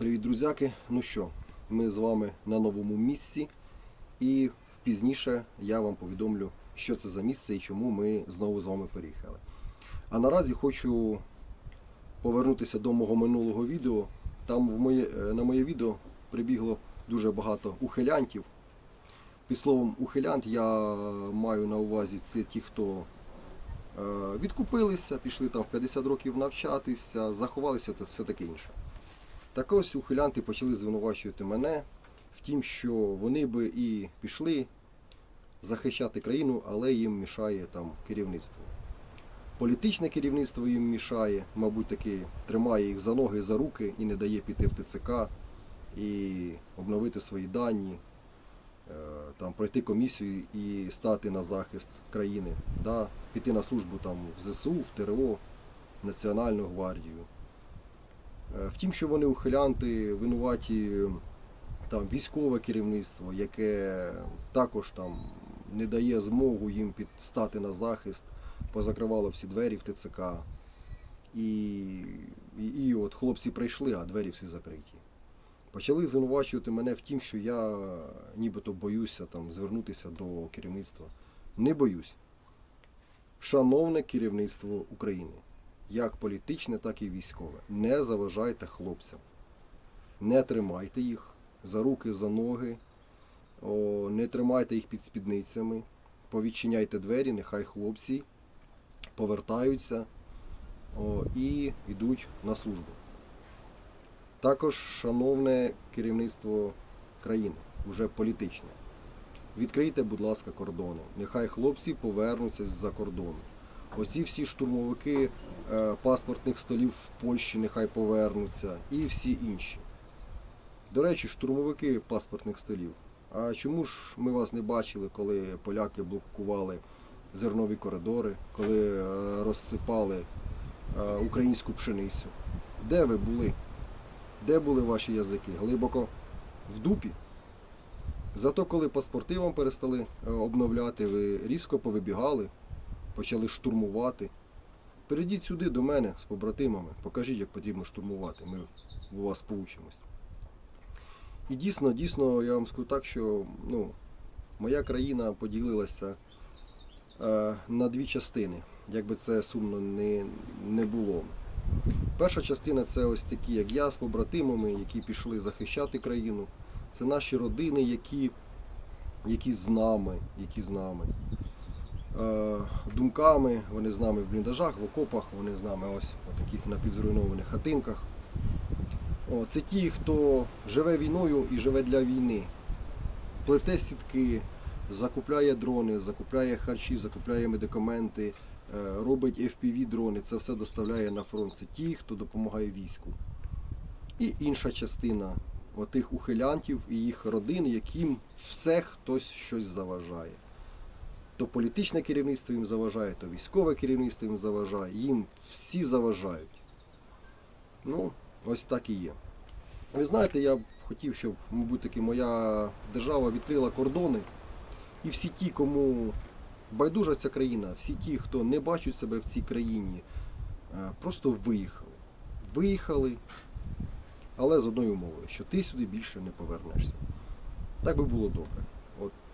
Привіт, друзяки! Ну що, ми з вами на новому місці, і пізніше я вам повідомлю, що це за місце і чому ми знову з вами переїхали. А наразі хочу повернутися до мого минулого відео. Там в моє, е, на моє відео прибігло дуже багато ухилянтів. Під словом ухилянт я маю на увазі це ті, хто е, відкупилися, пішли там в 50 років навчатися, заховалися та все таке інше. Так ось ухилянти почали звинувачувати мене в тім, що вони би і пішли захищати країну, але їм мішає там керівництво. Політичне керівництво їм мішає, мабуть, таки тримає їх за ноги, за руки і не дає піти в ТЦК і обновити свої дані, е, там, пройти комісію і стати на захист країни, да, піти на службу там, в ЗСУ, в ТРО, Національну гвардію. Е, Втім, що вони ухилянти, винуваті там, військове керівництво, яке також там не дає змогу їм підстати на захист, позакривало всі двері в ТЦК. І, і, і от хлопці прийшли, а двері всі закриті. Почали звинувачувати мене в тім, що я нібито боюся там, звернутися до керівництва. Не боюсь. Шановне керівництво України як політичне, так і військове. Не заважайте хлопцям. Не тримайте їх за руки, за ноги, о, не тримайте їх під спідницями, повідчиняйте двері, нехай хлопці повертаються о, і йдуть на службу. Також, шановне керівництво країни, уже політичне. Відкрийте, будь ласка, кордони. Нехай хлопці повернуться з-за кордону. Оці всі штурмовики паспортних столів в Польщі нехай повернуться і всі інші. До речі, штурмовики паспортних столів. А чому ж ми вас не бачили, коли поляки блокували зернові коридори, коли е, розсипали е, українську пшеницю? Де ви були? Де були ваші язики? Глибоко в дупі? Зато коли паспорти вам перестали е, обновляти, ви різко повибігали, почали штурмувати. Перейдіть сюди до мене з побратимами, покажіть, як потрібно штурмувати. Ми у вас поучимось. І дійсно, дійсно, я вам скажу так, що ну, моя країна поділилася е, на дві частини, як би це сумно не, не було. Перша частина це ось такі, як я з побратимами, які пішли захищати країну. Це наші родини, які, які з нами, які з нами. Е, думками, вони з нами в бліндажах, в окопах, вони з нами ось в таких напівзруйнованих хатинках. О, це ті, хто живе війною і живе для війни. Плете сітки, закупляє дрони, закупляє харчі, закупляє медикаменти, е, робить FPV дрони, це все доставляє на фронт. Це ті, хто допомагає війську. І інша частина отих ухилянтів і їх родин, яким все хтось щось заважає. То політичне керівництво їм заважає, то військове керівництво їм заважає, їм всі заважають. Ну, ось так і є. Ви знаєте, я б хотів, щоб, мабуть, таки моя держава відкрила кордони, і всі ті, кому байдужа ця країна, всі ті, хто не бачать себе в цій країні, е, просто виїхали. Виїхали, але з одною умовою, що ти сюди більше не повернешся. Так би було добре.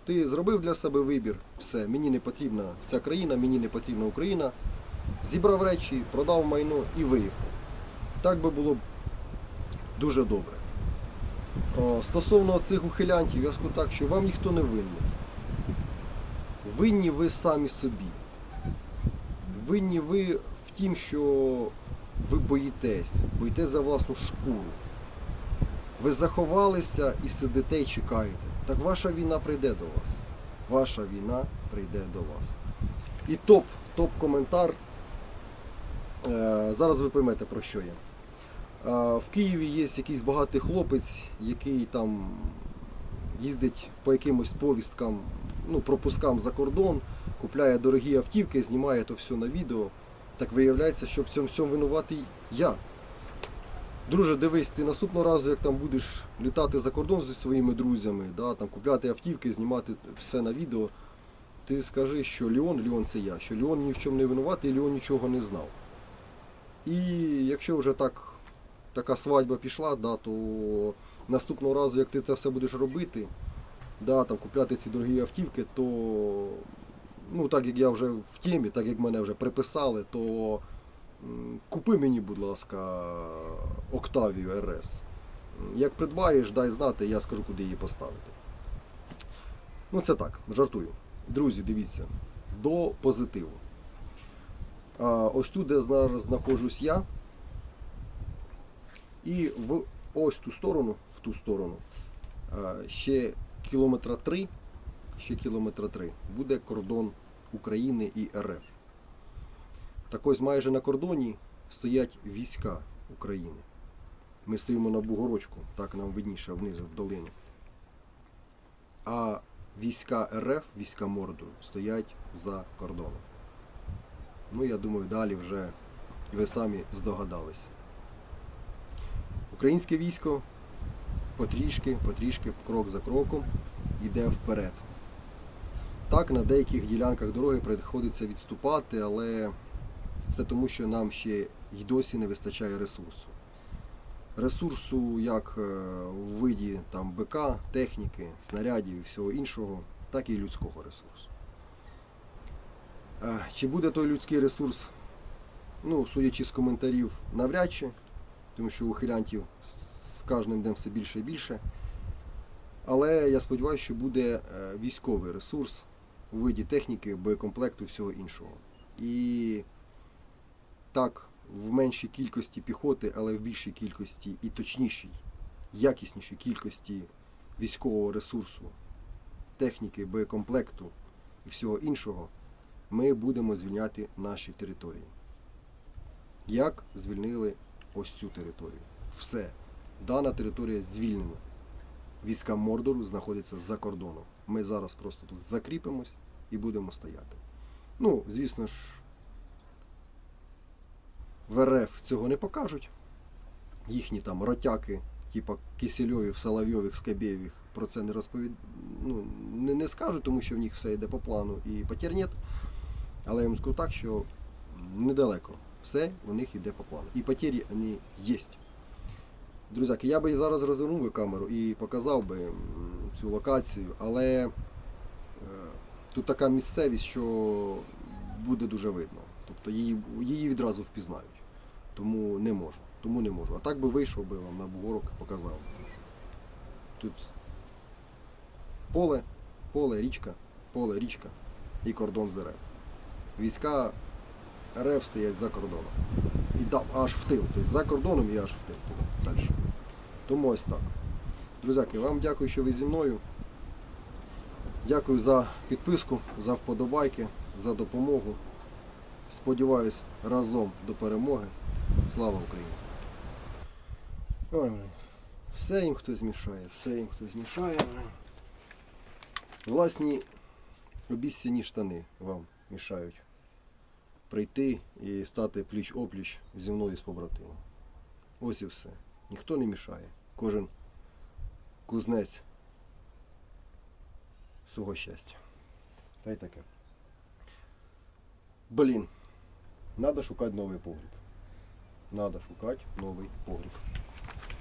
Ти зробив для себе вибір, все, мені не потрібна ця країна, мені не потрібна Україна. Зібрав речі, продав майно і виїхав. Так би було б дуже добре. О, Стосовно цих ухилянтів, я скажу так, що вам ніхто не винний. Винні ви самі собі. Винні ви в тім, що ви боїтесь, боїтесь за власну шкуру. Ви заховалися і сидите і чекаєте. Так ваша війна прийде до вас. Ваша війна прийде до вас. І топ, топ-коментар. Е, зараз ви поймете про що я. Е, в Києві є якийсь багатий хлопець, який там їздить по якимось повісткам, ну, пропускам за кордон, купляє дорогі автівки, знімає то все на відео. Так виявляється, що в цьому всьому винуватий я. Друже, дивись, ти наступного разу, як там будеш літати за кордон зі своїми друзями, да, там, купляти автівки, знімати все на відео, ти скажи, що Леон, Леон це я, що Леон ні в чому не винуватий, і Леон нічого не знав. І якщо вже так така свадьба пішла, да, то наступного разу, як ти це все будеш робити, да, там, купляти ці дорогі автівки, то ну, так як я вже в темі, так як мене вже приписали, то купи мені, будь ласка, Octavia RS. Як придбаєш, дай знати, я скажу, куди її поставити. Ну, це так, жартую. Друзі, дивіться, до позитиву. А, ось тут, де зараз знаходжусь я. І в ось ту сторону, в ту сторону, ще кілометра три, ще кілометра три буде кордон України і РФ. Так ось майже на кордоні стоять війська України. Ми стоїмо на Бугорочку, так нам видніше внизу в долину. А війська РФ, війська Морду, стоять за кордоном. Ну, я думаю, далі вже ви самі здогадалися. Українське військо потрішки, потрішки, крок за кроком йде вперед. Так, на деяких ділянках дороги приходиться відступати, але це тому, що нам ще й досі не вистачає ресурсу. Ресурсу як е, в виді там, БК, техніки, снарядів і всього іншого, так і людського ресурсу. Е, Чи буде той людський ресурс, ну, судячи з коментарів, навряд чи, тому що ухилянтів з кожним днем все більше і більше. Але я сподіваюся, що буде е, військовий ресурс у виді техніки, боєкомплекту і всього іншого. І так, в меншій кількості піхоти, але в більшій кількості і точнішій, якіснішій кількості військового ресурсу, техніки, боєкомплекту і всього іншого, ми будемо звільняти наші території. Як звільнили ось цю територію? Все. Дана територія звільнена. Війська Мордору знаходяться за кордоном. Ми зараз просто тут закріпимось і будемо стояти. Ну, звісно ж, в РФ цього не покажуть. Їхні там ротяки, типа Кисельовів, Соловйових, Скабєвих, про це не розповід... ну, не, не скажуть, тому що в них все йде по плану і потерь нет. Але я вам скажу так, що недалеко. Все у них йде по плану. І потері вони є. Друзяки, я би зараз розвернув камеру і показав би цю локацію, але е, тут така місцевість, що буде дуже видно. Тобто її, її відразу впізнають. Тому не можу. Тому не можу. А так би вийшов би вам на бугорок, показав. Тут поле, поле, річка, поле, річка і кордон з РФ. Війська РФ стоять за кордоном. І да, аж в тил. Тобто за кордоном і аж в тил. Далі. Тому ось так. Друзяки, вам дякую, що ви зі мною. Дякую за підписку, за вподобайки, за допомогу. Сподіваюсь, разом до перемоги. Слава Україні! Все їм хтось мішає, все їм хтось мішає. Власні обіцяні штани вам мішають прийти і стати пліч-опліч зі мною з побратимом. Ось і все. Ніхто не мішає. Кожен кузнець свого щастя. Та й таке. Блін, треба шукати новий погріб. Надо шукати новий погріб.